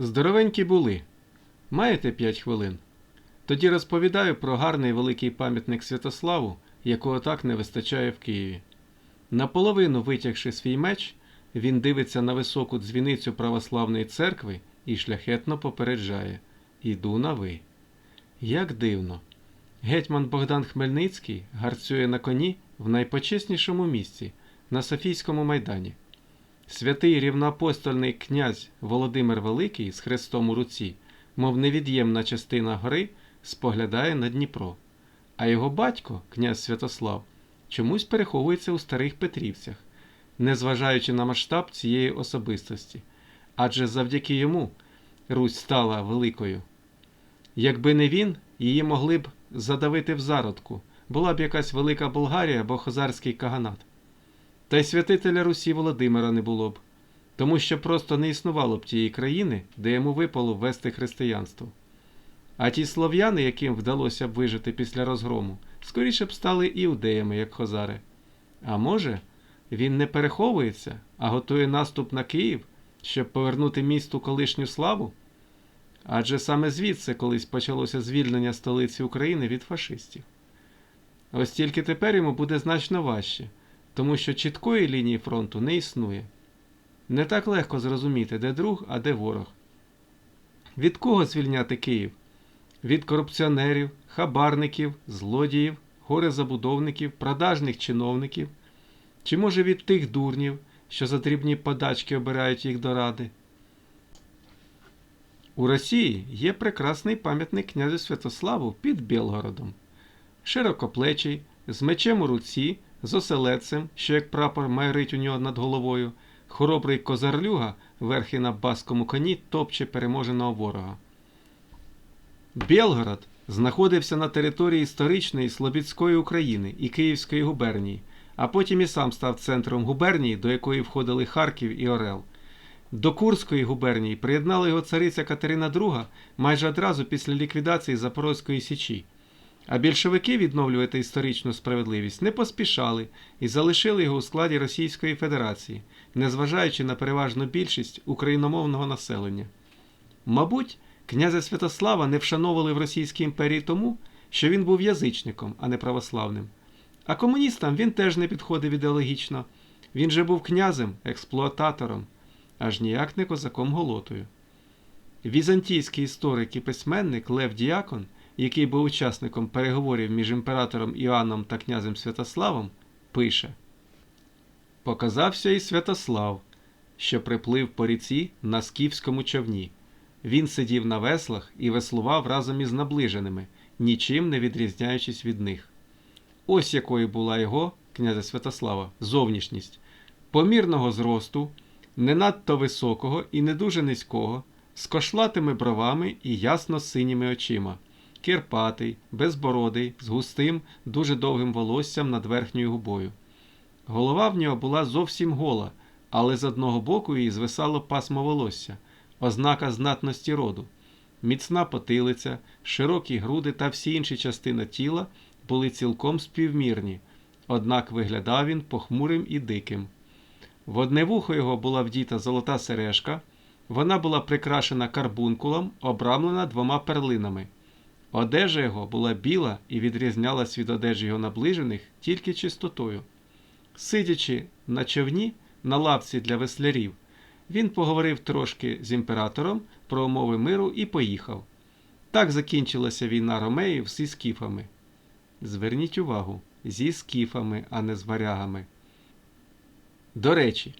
Здоровенькі були. Маєте п'ять хвилин? Тоді розповідаю про гарний великий пам'ятник Святославу, якого так не вистачає в Києві. Наполовину витягши свій меч, він дивиться на високу дзвіницю православної церкви і шляхетно попереджає Іду на ви. Як дивно. Гетьман Богдан Хмельницький гарцює на коні в найпочеснішому місці на Софійському майдані. Святий рівноапостольний князь Володимир Великий з хрестом у руці, мов невід'ємна частина гори, споглядає на Дніпро. А його батько, князь Святослав, чомусь переховується у старих Петрівцях, незважаючи на масштаб цієї особистості. Адже завдяки йому Русь стала великою. Якби не він, її могли б задавити в зародку, була б якась велика Болгарія або хозарський каганат. Та й святителя Русі Володимира не було б, тому що просто не існувало б тієї країни, де йому випало ввести християнство. А ті слов'яни, яким вдалося б вижити після розгрому, скоріше б стали іудеями, як хозари. А може, він не переховується, а готує наступ на Київ, щоб повернути місту колишню славу? Адже саме звідси колись почалося звільнення столиці України від фашистів. Ось тільки тепер йому буде значно важче, тому що чіткої лінії фронту не існує. Не так легко зрозуміти, де друг, а де ворог. Від кого звільняти Київ? Від корупціонерів, хабарників, злодіїв, горе-забудовників, продажних чиновників, чи може від тих дурнів, що за дрібні подачки обирають їх до ради? У Росії є прекрасний пам'ятник князю Святославу під Білгородом. Широкоплечий, з мечем у руці, з оселедцем, що як прапор майорить у нього над головою, хоробрий козарлюга, верхи на баскому коні, топче переможеного ворога. Білгород знаходився на території історичної Слобідської України і Київської губернії, а потім і сам став центром губернії, до якої входили Харків і Орел. До Курської губернії приєднала його цариця Катерина II майже одразу після ліквідації Запорозької Січі. А більшовики відновлювати історичну справедливість не поспішали і залишили його у складі Російської Федерації, незважаючи на переважну більшість україномовного населення. Мабуть, князя Святослава не вшановували в Російській імперії тому, що він був язичником, а не православним. А комуністам він теж не підходив ідеологічно. Він же був князем, експлуататором, аж ніяк не козаком голотою. Візантійський історик і письменник Лев Діакон, який був учасником переговорів між імператором Іоанном та князем Святославом, пише Показався і Святослав, що приплив по ріці на скіфському човні. Він сидів на веслах і веслував разом із наближеними, нічим не відрізняючись від них. Ось якою була його, князя Святослава, зовнішність помірного зросту, не надто високого і не дуже низького, з кошлатими бровами і ясно синіми очима, кирпатий, безбородий, з густим, дуже довгим волоссям над верхньою губою. Голова в нього була зовсім гола, але з одного боку її звисало пасмо волосся, ознака знатності роду. Міцна потилиця, широкі груди та всі інші частини тіла були цілком співмірні, однак виглядав він похмурим і диким. В одне вухо його була вдіта золота сережка, вона була прикрашена карбункулом, обрамлена двома перлинами. Одежа його була біла і відрізнялась від одежі його наближених тільки чистотою. Сидячи на човні на лавці для веслярів, він поговорив трошки з імператором про умови миру і поїхав. Так закінчилася війна ромеїв зі скіфами. Зверніть увагу, зі скіфами, а не з варягами. До речі,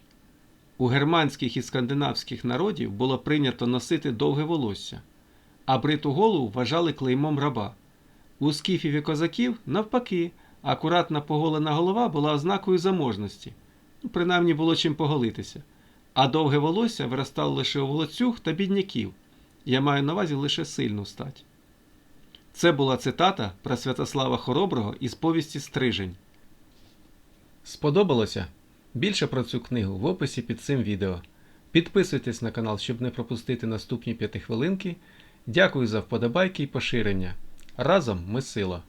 у германських і скандинавських народів було прийнято носити довге волосся, а бриту голову вважали клеймом раба. У скіфів і козаків, навпаки, акуратна поголена голова була ознакою заможності, принаймні було чим поголитися, а довге волосся виростало лише у волоцюг та бідняків. Я маю на увазі лише сильну стать. Це була цитата про Святослава Хороброго із повісті Стрижень. Сподобалося? Більше про цю книгу в описі під цим відео. Підписуйтесь на канал, щоб не пропустити наступні п'ятихвилинки. Дякую за вподобайки і поширення. Разом ми сила,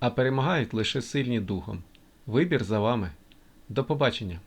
а перемагають лише сильні духом. Вибір за вами. До побачення!